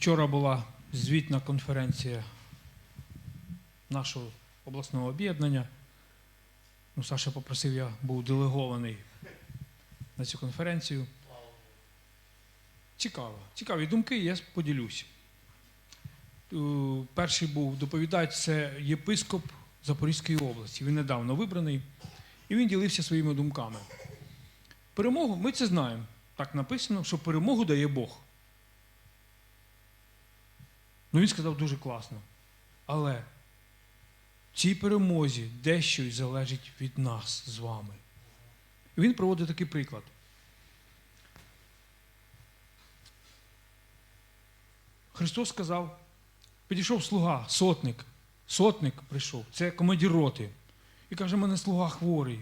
Вчора була звітна конференція нашого обласного об'єднання. Ну, Саша попросив, я був делегований на цю конференцію. Цікаво. Цікаві думки, я поділюсь. Е, Перший був доповідач, це єпископ Запорізької області. Він недавно вибраний, і він ділився своїми думками. Перемогу, ми це знаємо. Так написано, що перемогу дає Бог. Ну, він сказав дуже класно. Але цій перемозі дещо й залежить від нас з вами. І він проводить такий приклад. Христос сказав, підійшов слуга, сотник. Сотник прийшов, це командир роти. І каже, мене слуга хворий.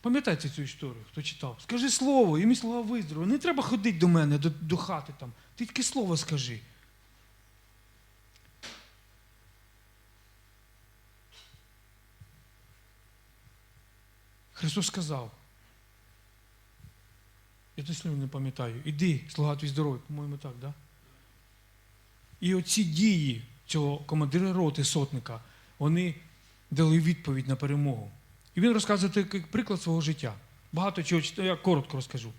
Пам'ятаєте цю історію, хто читав? Скажи слово, і мій слуга виздоровив. Не треба ходити до мене, до, до хати там. Ти тільки слово скажи. Христос сказав. Я точно не пам'ятаю. Іди, слуга твій здоровий, по-моєму, так, да? І оці дії цього командира роти сотника, вони дали відповідь на перемогу. І він розказує такий приклад свого життя. Багато чого я коротко розкажу.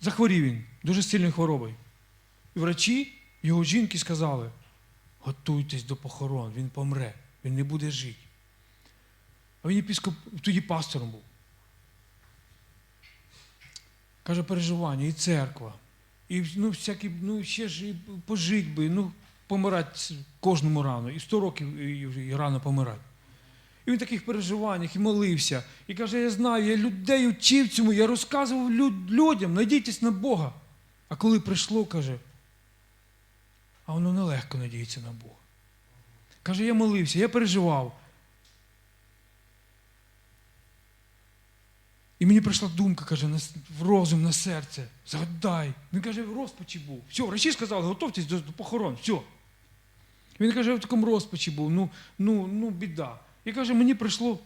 Захворів він дуже сильною хворобою. І врачі його жінки сказали: готуйтесь до похорон, він помре, він не буде жити. А він єпископ тоді пастором був. Каже, переживання, і церква, і ну, всякі, ну, ще ж і пожить би, ну, помирати кожному рано, і 100 років і, і рано помирати. І він в таких переживаннях і молився. І каже, я знаю, я людей учив цьому, я розказував люд- людям, надійтесь на Бога. А коли прийшло, каже, а воно нелегко надіятися на Бога. Каже, я молився, я переживав. І мені прийшла думка, каже, в розум, на серце. Згадай. Він каже, в розпачі був. Все, врачі сказали, готовтесь до, похорон. Все. Він каже, я в такому розпачі був, ну, ну, ну, біда. І каже, мені прийшло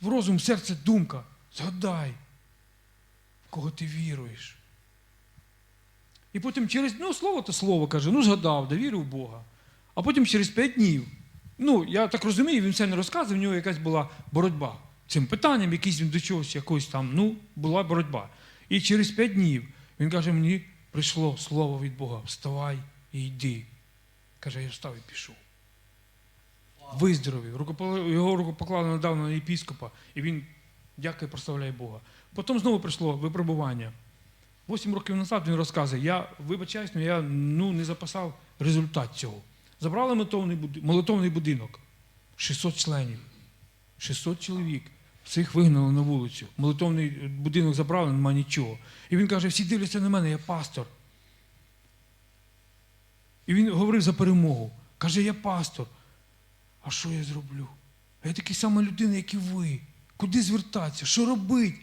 в розум, в серце думка. Згадай, в кого ти віруєш. І потім через, ну, слово то слово каже, ну згадав, довірив Бога. А потім через п'ять днів. Ну, я так розумію, він все не розказував, в нього якась була боротьба цим питанням, якийсь він до чогось, якось там, ну, була боротьба. І через п'ять днів він каже, мені прийшло слово від Бога, вставай і йди. Каже, я встав і пішов. Виздоровів. Його руку поклали недавно на єпіскопа, і він дякує, прославляє Бога. Потім знову прийшло випробування. Вісім років назад він розказує, я вибачаюсь, але я ну, не запасав результат цього. Забрали молитовний будинок. 600 членів. 600 чоловік. Всіх вигнали на вулицю. Молитовний будинок забрали, нема нічого. І він каже, всі дивляться на мене, я пастор. І він говорив за перемогу. Каже, я пастор. А що я зроблю? Я такий сама людина, як і ви. Куди звертатися? Що робити?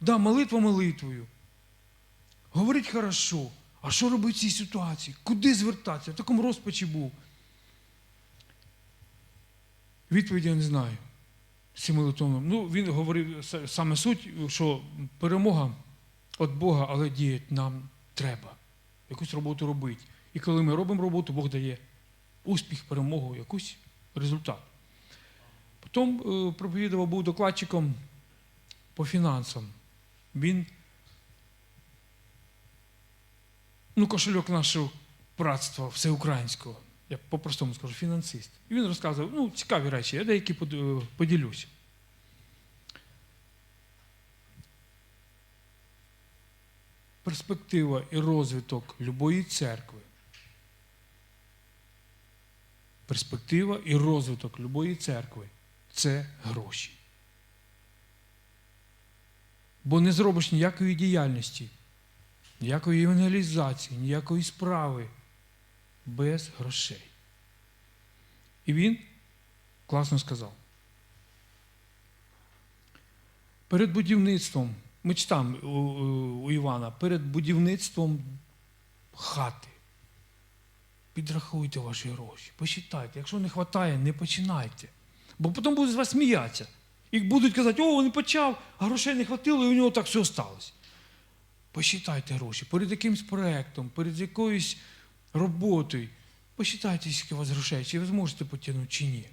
Да, молитва молитвою. Говорить хорошо. А що робити в цій ситуації? Куди звертатися? В такому розпачі був. Відповіді я не знаю. З. Ну, він говорив саме суть, що перемога від Бога, але діяти нам треба. Якусь роботу робити. І коли ми робимо роботу, Бог дає успіх, перемогу, якийсь результат. Потім е, проповідував, був докладчиком по фінансам. Він, ну, кошельок нашого братства всеукраїнського, я по-простому скажу, фінансист. І він розказував, ну, цікаві речі, я деякі е, поділюсь. Перспектива і розвиток любої церкви. Перспектива і розвиток любої церкви це гроші. Бо не зробиш ніякої діяльності, ніякої евангелізації, ніякої справи без грошей. І він класно сказав. Перед будівництвом, ми читаємо у, Івана, перед будівництвом хати. Підрахуйте ваші гроші, посчитайте. Якщо не вистачає, не починайте. Бо потім будуть з вас сміятися. І будуть казати, о, він почав, а грошей не хватило, і у нього так все сталося. посчитайте гроші. Перед якимсь проєктом, перед якоюсь роботою. Посчитайте, скільки вас грошей, чи ви зможете потягнути, чи ні.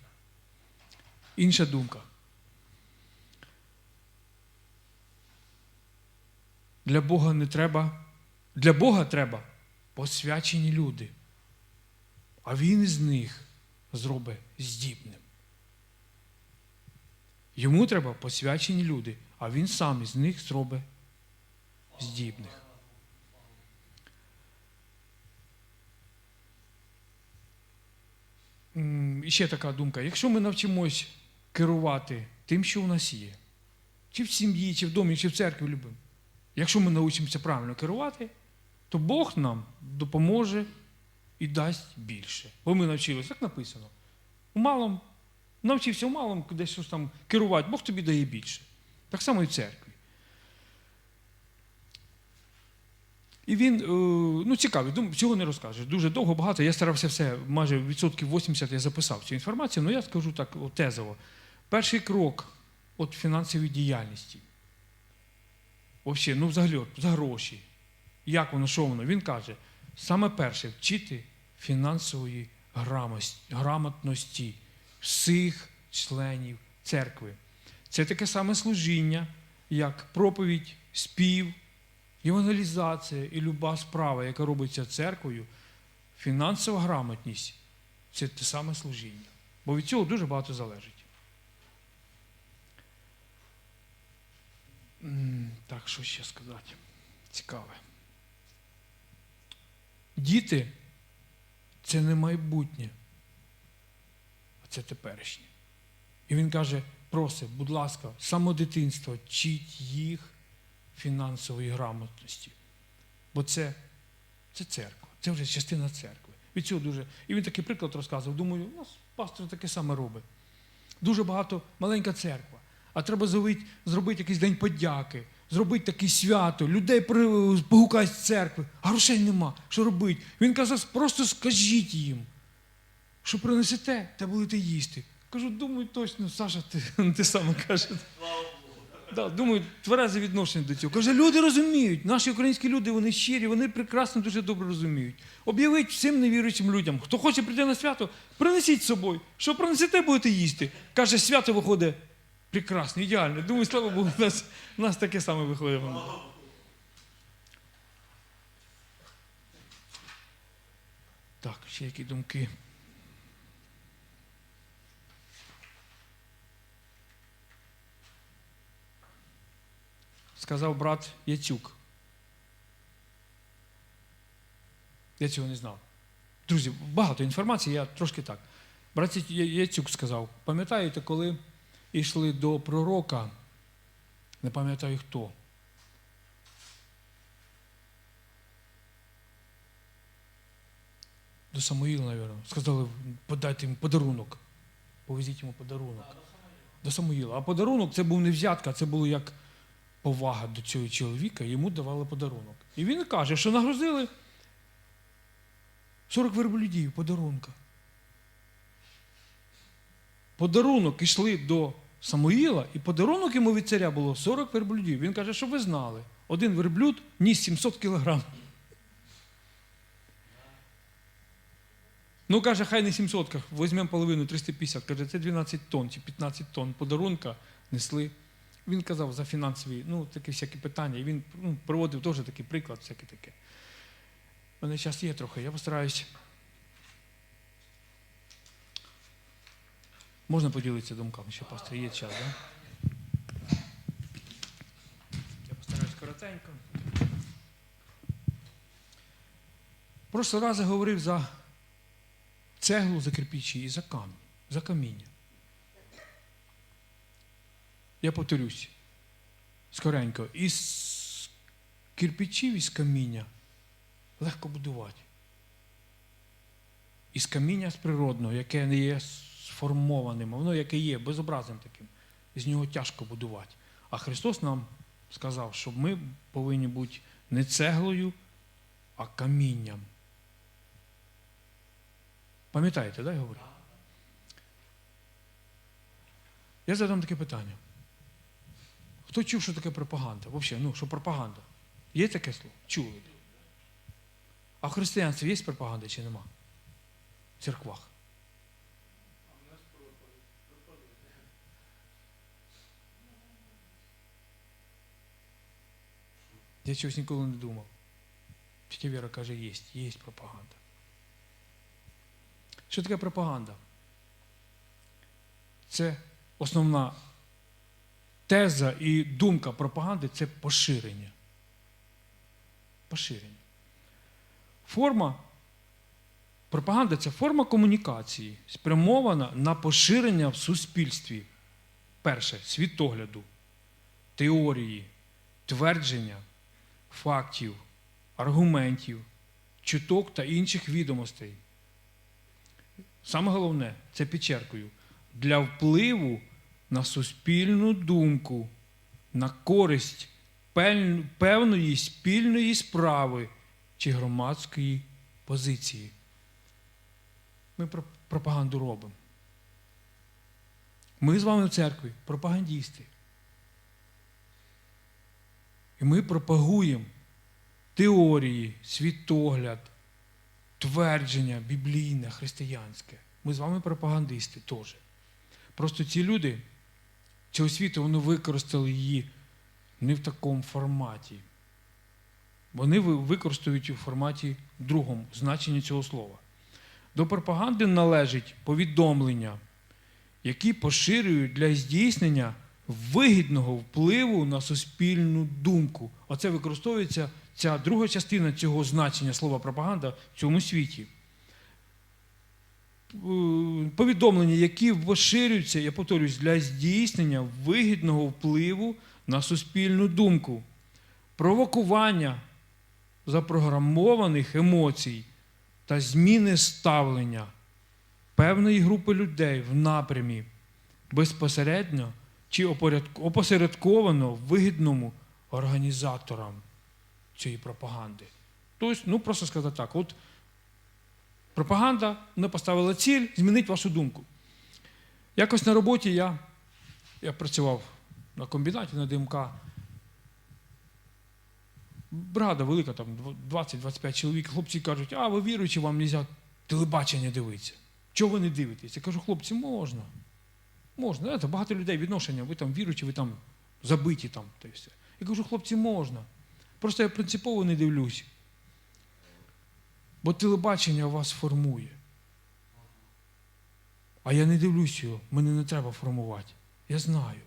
Інша думка. Для Бога не треба. Для Бога треба посвячені люди. А Він із них зробить здібним. Йому треба посвячені люди, а він сам із них зробить здібних. М, І ще така думка. Якщо ми навчимось керувати тим, що у нас є, чи в сім'ї, чи в домі, чи в церкві любимо, якщо ми навчимося правильно керувати, то Бог нам допоможе і дасть більше. Бо ми навчилися, так написано. У малому, навчився у малому десь щось там керувати, Бог тобі дає більше. Так само і в церкві. І він, е, ну цікавий, всього не розкажеш. Дуже довго, багато. Я старався все, майже відсотків 80 я записав цю інформацію, але я скажу так тезово. Перший крок от фінансової діяльності. Взагалі, ну взагалі, от, за гроші. Як воно, що воно? Він каже, саме перше вчити фінансової грамотності всіх членів церкви. Це таке саме служіння, як проповідь, спів, евангелізація і люба справа, яка робиться церквою, фінансова грамотність це те саме служіння. Бо від цього дуже багато залежить. Так, що ще сказати? Цікаве. Діти це не майбутнє, а це теперішнє. І він каже, просить, будь ласка, з самого дитинства вчіть їх фінансової грамотності. Бо це, це церква, це вже частина церкви. Від цього дуже. І він такий приклад розказував. Думаю, у нас пастор таке саме робить. Дуже багато маленька церква. А треба зробити, зробити якийсь день подяки, зробити таке свято, людей погукають з церкви, а грошей нема. Що робити? Він казав, просто скажіть їм, що принесете, та будете їсти. Кажу, думаю, точно, Саша, ти, ти саме кажеш. Да, думаю, тверезе відношення до цього. Каже, люди розуміють, наші українські люди, вони щирі, вони прекрасно дуже добре розуміють. Об'явіть всім невіруючим людям, хто хоче прийти на свято, принесіть з собою. Що принесете, будете їсти. Каже, свято виходить прекрасно, ідеально. Думаю, слава Богу, у нас, у нас таке саме виходить. Так, ще які думки. Сказав брат Яцюк. Я цього не знав. Друзі, багато інформації, я трошки так. Брат Яцюк сказав, пам'ятаєте, коли йшли до пророка, не пам'ятаю хто. До Самуїла, мабуть. Сказали, подайте йому подарунок. Повезіть йому подарунок. До Самуїла. А подарунок це був не взятка, це було як повага до цього чоловіка, йому давали подарунок. І він каже, що нагрузили 40 верблюдів подарунка. Подарунок йшли до Самуїла, і подарунок йому від царя було 40 верблюдів. Він каже, що ви знали, один верблюд ніс 700 кілограм. Ну, каже, хай не 700, візьмемо половину 350. Каже, це 12 тонн чи 15 тонн подарунка несли. Він казав за фінансові, ну, такі всякі питання. І він ну, проводив теж такий приклад, всяке таке. У мене час є трохи, я постараюсь. Можна поділитися думками, ще пастор, є час, так? Да? Я постараюсь коротенько. Прошлого разу говорив за цеглу, за кирпичі і за камінь, за каміння. Я повторюсь скоренько. Із кирпичів із каміння легко будувати. Із каміння з природного, яке не є сформованим, воно яке є, безобразним таким. З нього тяжко будувати. А Христос нам сказав, що ми повинні бути не цеглою, а камінням. Пам'ятаєте, да, я говорю? Я задам таке питання. Хто чув, що таке пропаганда? Взагалі, ну, що пропаганда? Є таке слово? Чули. А в християнстві є пропаганда чи нема? В церквах. Я чогось ніколи не думав. Тетя Віра каже, є, є пропаганда. Що таке пропаганда? Це основна теза і думка пропаганди це поширення. Поширення. Форма пропаганда це форма комунікації, спрямована на поширення в суспільстві. Перше світогляду, теорії, твердження, фактів, аргументів, чуток та інших відомостей. Саме головне, це підчеркую, для впливу на суспільну думку, на користь певної спільної справи чи громадської позиції. Ми про- пропаганду робимо. Ми з вами в церкві пропагандісти. І ми пропагуємо теорії, світогляд, твердження біблійне, християнське. Ми з вами пропагандисти теж. Просто ці люди цього світу вони використали її не в такому форматі. Вони ви- використовують у форматі другому значенні цього слова. До пропаганди належить повідомлення, які поширюють для здійснення вигідного впливу на суспільну думку. Оце використовується ця друга частина цього значення слова пропаганда в цьому світі. Е, Повідомлення, які поширюються, я повторюсь, для здійснення вигідного впливу на суспільну думку, провокування запрограмованих емоцій та зміни ставлення певної групи людей в напрямі безпосередньо чи опосередковано вигідному організаторам цієї пропаганди. Тобто, ну просто сказати так, от пропаганда не поставила ціль змінити вашу думку. Якось на роботі я, я працював на комбінаті на ДМК. Бригада велика, там 20-25 чоловік. Хлопці кажуть, а ви віруючі, вам не можна телебачення дивитися. Чого ви не дивитесь? Я кажу, хлопці, можна. Можна. Це багато людей відношення, ви там віруючі, ви там забиті там, та все. Я кажу, хлопці, можна. Просто я принципово не дивлюсь. Бо телебачення вас формує. А я не дивлюсь його, мене не треба формувати. Я знаю.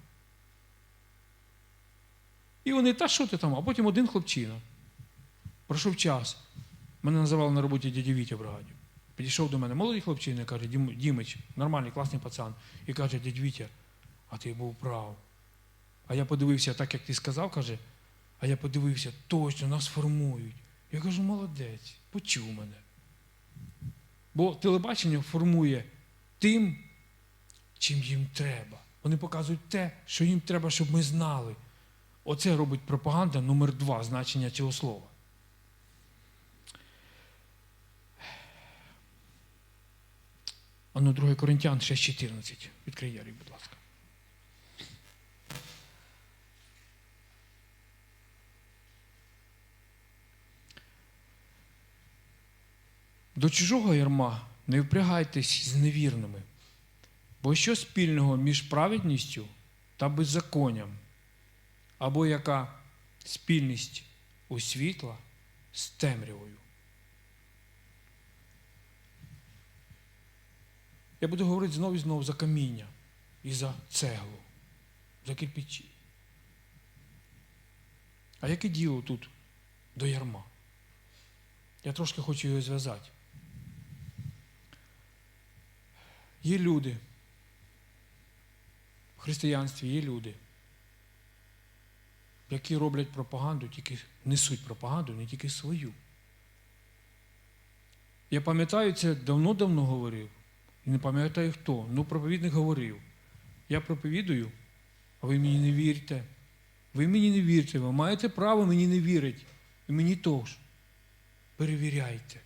І вони, та що ти там? А потім один хлопчина. Пройшов час. Мене називали на роботі дядя Вітя в бригаді. Підійшов до мене молодий хлопчина, каже, Дімич, нормальний, класний пацан. І каже, дядь Вітя, а ти був прав. А я подивився, так як ти сказав, каже, а я подивився, точно нас формують. Я кажу, молодець, почув мене. Бо телебачення формує тим, чим їм треба. Вони показують те, що їм треба, щоб ми знали. Оце робить пропаганда номер два значення цього слова. Ану, 2 Коринтян 6,14. Відкрий Ярій, будь ласка. До чужого ярма не впрягайтесь з невірними, бо що спільного між праведністю та беззаконням, або яка спільність у світла з темрявою. Я буду говорити знову і знову за каміння і за цеглу, за кирпичі. А яке діло тут до ярма? Я трошки хочу його зв'язати. Є люди. В християнстві є люди, які роблять пропаганду, тільки несуть пропаганду, не тільки свою. Я пам'ятаю, це давно-давно говорив. І не пам'ятаю хто. Ну, проповідник говорив. Я проповідую, а ви мені не вірите. Ви мені не вірите, ви маєте право мені не вірити. І мені теж. Перевіряйте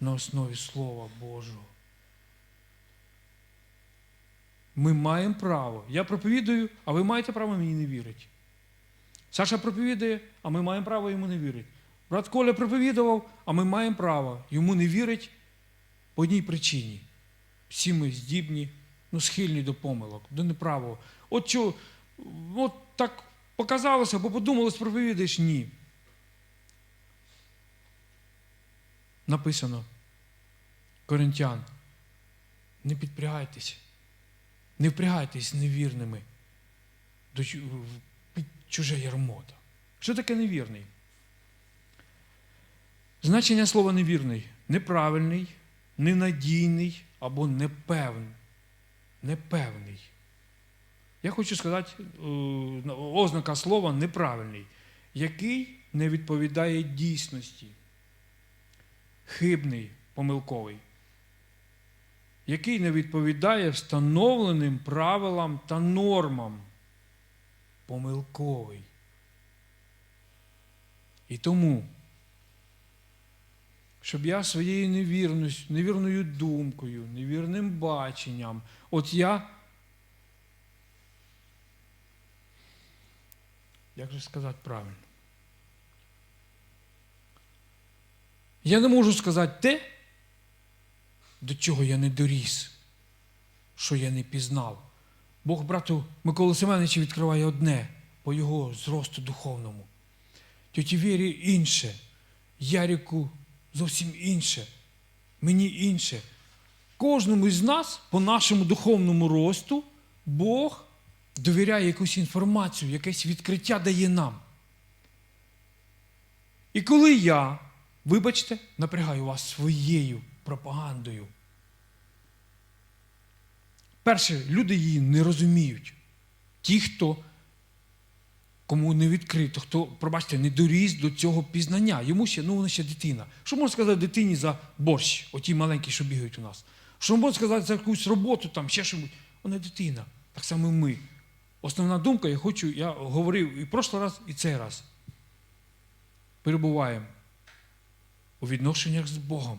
на основі Слова Божого. Ми маємо право. Я проповідую, а ви маєте право мені не вірити. Саша проповідує, а ми маємо право йому не вірити. Брат Коля проповідував, а ми маємо право йому не вірити по одній причині. Всі ми здібні, ну, схильні до помилок, до неправого. От що, от так показалося, бо подумалось, проповідаєш, ні. Написано Коринтян. Не підпрягайтесь, не впрягайтесь невірними до чуже ярмо. Що таке невірний? Значення слова невірний неправильний, ненадійний або непевний. Непевний. Я хочу сказати е, ознака слова неправильний, який не відповідає дійсності, хибний, помилковий, який не відповідає встановленим правилам та нормам. Помилковий. І тому, щоб я своєю невірністю, невірною думкою, невірним баченням, от я, як же сказати правильно? Я не можу сказати те, до чого я не доріс, що я не пізнав. Бог брату Миколи Семеновичу відкриває одне по його зросту духовному. Тьоті Вірі інше, Ярику зовсім інше, мені інше. Кожному із нас по нашому духовному росту Бог довіряє якусь інформацію, якесь відкриття дає нам. І коли я, вибачте, напрягаю вас своєю пропагандою, перше, люди її не розуміють. Ті, хто кому не відкрито, хто, пробачте, не доріс до цього пізнання. Йому ще, ну вона ще дитина. Що можна сказати дитині за борщ, оті маленькі, що бігають у нас? Що можна сказати за якусь роботу, там, ще щось? Вона дитина. Так само і ми. Основна думка, я хочу, я говорив і в прошлий раз, і цей раз. Перебуваємо у відношеннях з Богом.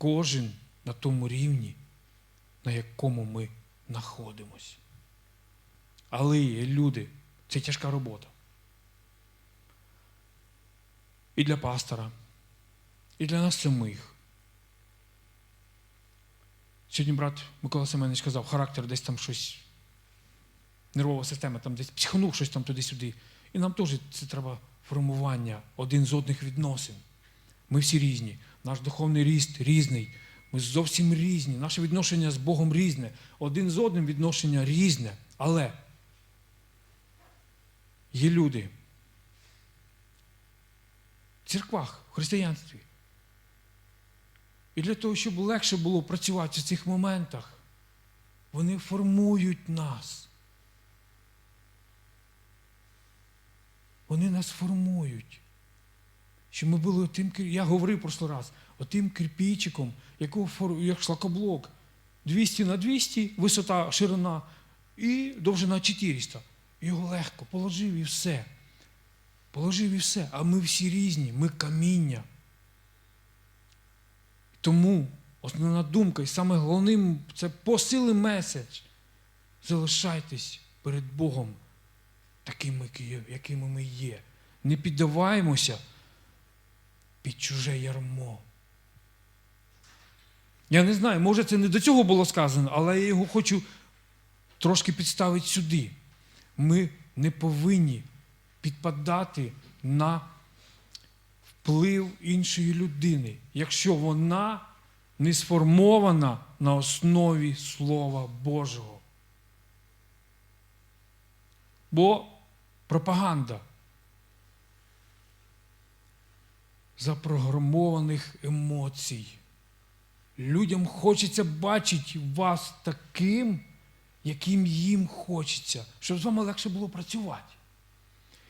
Кожен на тому рівні, на якому ми знаходимося. Але люди, це тяжка робота. І для пастора, і для нас самих. Сьогодні брат Микола Семенович казав, характер десь там щось, нервова система, там десь психанув щось там туди-сюди. І нам теж це треба формування один з одних відносин. Ми всі різні, наш духовний ріст різний. Ми зовсім різні, наше відношення з Богом різне, один з одним відношення різне. Але є люди в церквах, в християнстві. І для того, щоб легше було працювати в цих моментах, вони формують нас. Вони нас формують. Щоб ми були тим, я говорив прошлий раз, отим кирпичиком, якого як шлакоблок, 200 на 200, висота, ширина і довжина 400. Його легко положив і все. Положив і все. А ми всі різні, ми каміння. Тому основна думка, і саме головним це посили меседж. Залишайтесь перед Богом такими, якими ми є. Не піддаваємося під чуже ярмо. Я не знаю, може це не до цього було сказано, але я його хочу трошки підставити сюди. Ми не повинні підпадати на вплив іншої людини, якщо вона не сформована на основі Слова Божого. Бо пропаганда запрограмованих емоцій. Людям хочеться бачити вас таким, яким їм хочеться, щоб з вами легше було працювати.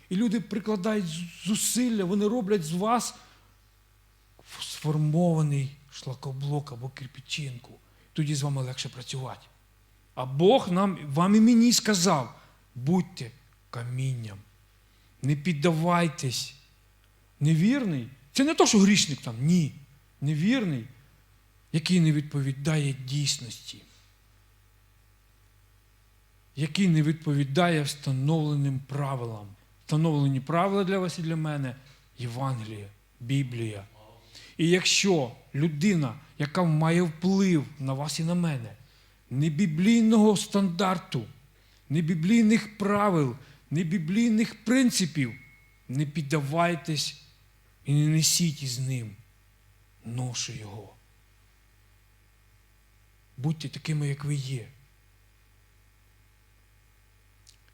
І люди прикладають зусилля, вони роблять з вас сформований шлакоблок або кирпичинку. Тоді з вами легше працювати. А Бог нам, вам і мені сказав: будьте камінням, не піддавайтесь. Невірний. Це не то, що грішник там, ні. Невірний, який не відповідає дійсності. який не відповідає встановленим правилам. Встановлені правила для вас і для мене Євангеліє, Біблія. І якщо людина, яка має вплив на вас і на мене, не біблійного стандарту, не біблійних правил, не біблійних принципів, не піддавайтесь і не несіть із ним ношу його. Будьте такими, як ви є.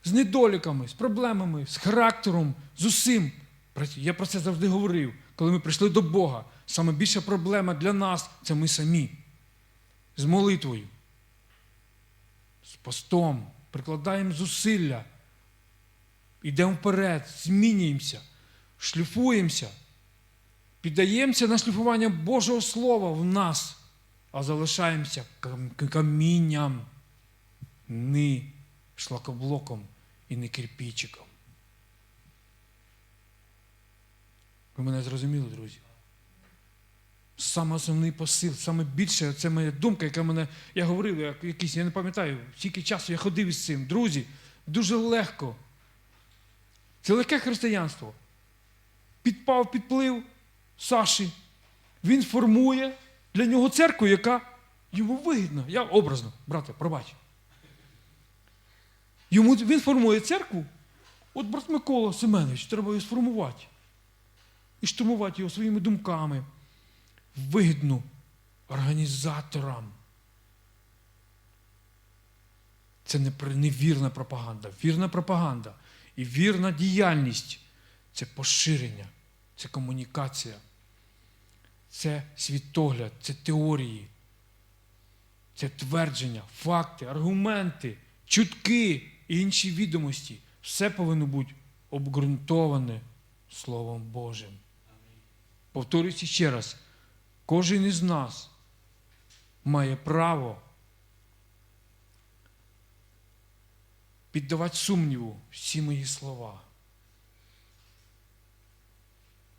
З недоліками, з проблемами, з характером, з усім. Я про це завжди говорив, коли ми прийшли до Бога. Саме більша проблема для нас це ми самі. З молитвою, з постом, прикладаємо зусилля, йдемо вперед, змінюємося, шліфуємося, піддаємося на шліфування Божого Слова в нас, а залишаємося камінням, не шлакоблоком і не кирпичиком. Ви мене зрозуміли, друзі? Саме основний посил, саме більше, це моя думка, яка мене. Я говорив, як якийсь, я не пам'ятаю, скільки часу я ходив із цим. Друзі, дуже легко. Це легке християнство. Підпав підплив Саші. Він формує для нього церкву, яка йому вигідна. Я образно, брате, пробач. Йому, він формує церкву. От брат Микола Семенович, треба його сформувати. І штурмувати його своїми думками. Вигідну організаторам. Це не вірна пропаганда. Вірна пропаганда і вірна діяльність це поширення, це комунікація, це світогляд, це теорії, це твердження, факти, аргументи, чутки і інші відомості. Все повинно бути обґрунтоване Словом Божим. Повторюся ще раз, кожен із нас має право піддавати сумніву всі мої слова.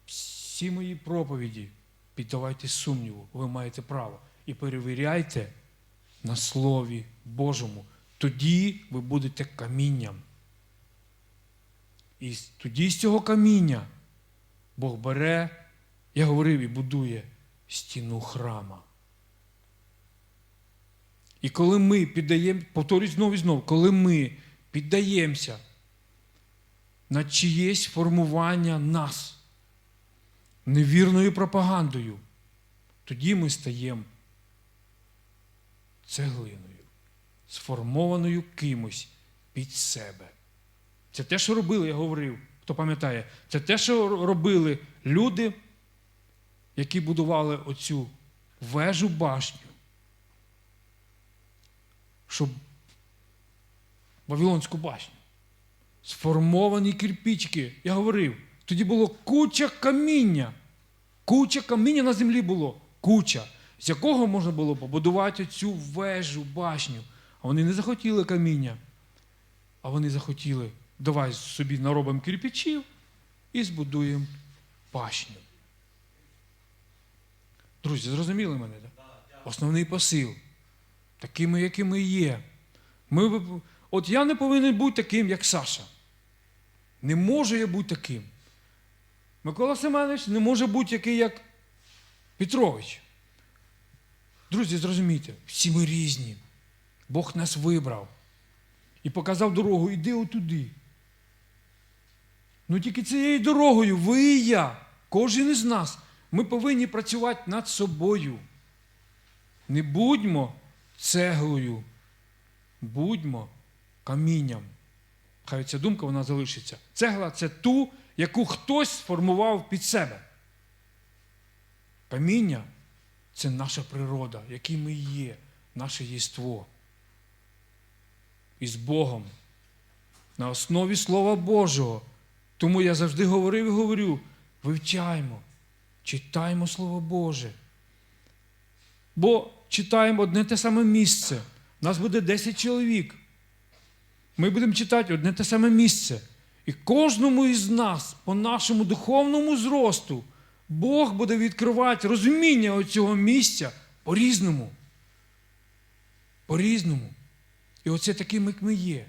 Всі мої проповіді піддавайте сумніву, ви маєте право. І перевіряйте на Слові Божому. Тоді ви будете камінням. І тоді з цього каміння Бог бере, я говорив, і будує стіну храма. І коли ми піддаємо, повторюсь знову і знову, коли ми піддаємося на чиєсь формування нас невірною пропагандою, тоді ми стаємо цеглиною, сформованою кимось під себе. Це те, що робили, я говорив, хто пам'ятає, це те, що робили люди, які будували оцю вежу башню, щоб Вавилонську башню. Сформовані кирпичики. Я говорив, тоді було куча каміння. Куча каміння на землі було. Куча. З якого можна було побудувати цю вежу, башню. А вони не захотіли каміння. А вони захотіли, давай собі наробимо кирпичів і збудуємо башню. Друзі, зрозуміли мене? Так? Основний посил. Такими, якими є. Ми, от я не повинен бути таким, як Саша. Не можу я бути таким. Микола Семенович не може бути такий, як Петрович. Друзі, зрозумійте, всі ми різні. Бог нас вибрав і показав дорогу, іди отуди. Ну тільки цією дорогою ви і я, кожен із нас, ми повинні працювати над собою. Не будьмо цеглою, будьмо камінням. Хай ця думка вона залишиться. Цегла це ту, яку хтось сформував під себе. Каміння це наша природа, який ми є, наше єство. І з Богом. На основі Слова Божого. Тому я завжди говорив і говорю: вивчаймо, читаймо Слово Боже. Бо читаємо одне те саме місце. Нас буде 10 чоловік. Ми будемо читати одне те саме місце. І кожному із нас, по нашому духовному зросту, Бог буде відкривати розуміння цього місця по-різному. По-різному. І оце таким, як ми є.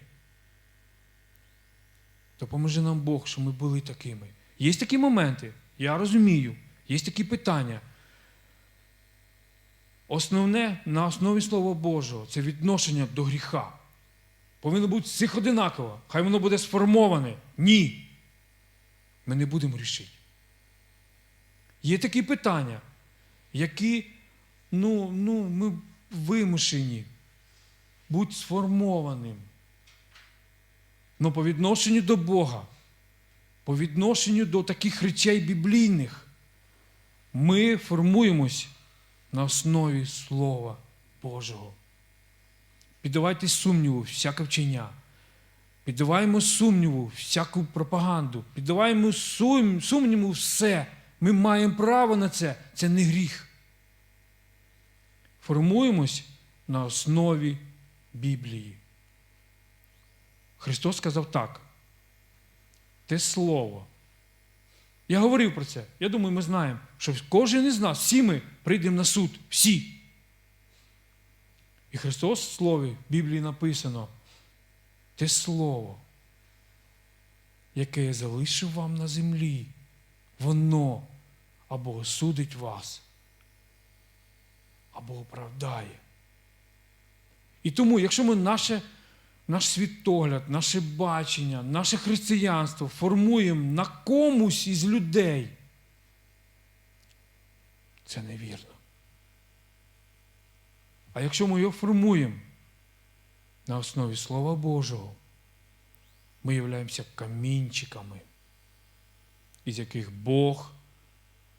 Допоможи нам Бог, щоб ми були такими. Є такі моменти, я розумію, є такі питання. Основне на основі Слова Божого це відношення до гріха. Повинно бути всіх одинаково. Хай воно буде сформоване. Ні. Ми не будемо рішити. Є такі питання, які ну, ну, ми вимушені бути сформованим. Но по відношенню до Бога, по відношенню до таких речей біблійних, ми формуємось на основі Слова Божого. Піддавайте сумніву всяке вчення. Піддаваємо сумніву всяку пропаганду. Піддаваємо сум, сумніву все. Ми маємо право на це. Це не гріх. Формуємось на основі Біблії. Христос сказав так. Те слово. Я говорив про це. Я думаю, ми знаємо, що кожен із нас, всі ми прийдемо на суд. Всі. І Христос в Слові в Біблії написано те слово, яке я залишив вам на землі, воно або осудить вас, або оправдає. І тому, якщо ми наше, наш світогляд, наше бачення, наше християнство формуємо на комусь із людей, це невірно. А якщо ми його формуємо на основі Слова Божого, ми являємося камінчиками, із яких Бог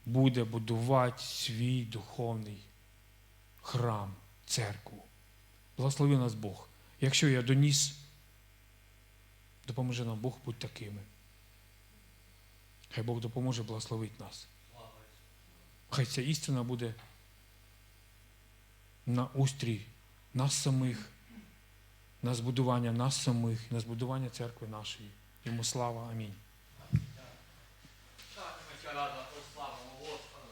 буде будувати свій духовний храм, церкву. Благослови нас Бог. Якщо я доніс, допоможе нам Бог бути такими. Хай Бог допоможе благословити нас. Хай ця істина буде на устрій нас самих, на збудування нас самих, на збудування церкви нашої. Йому слава. Амінь.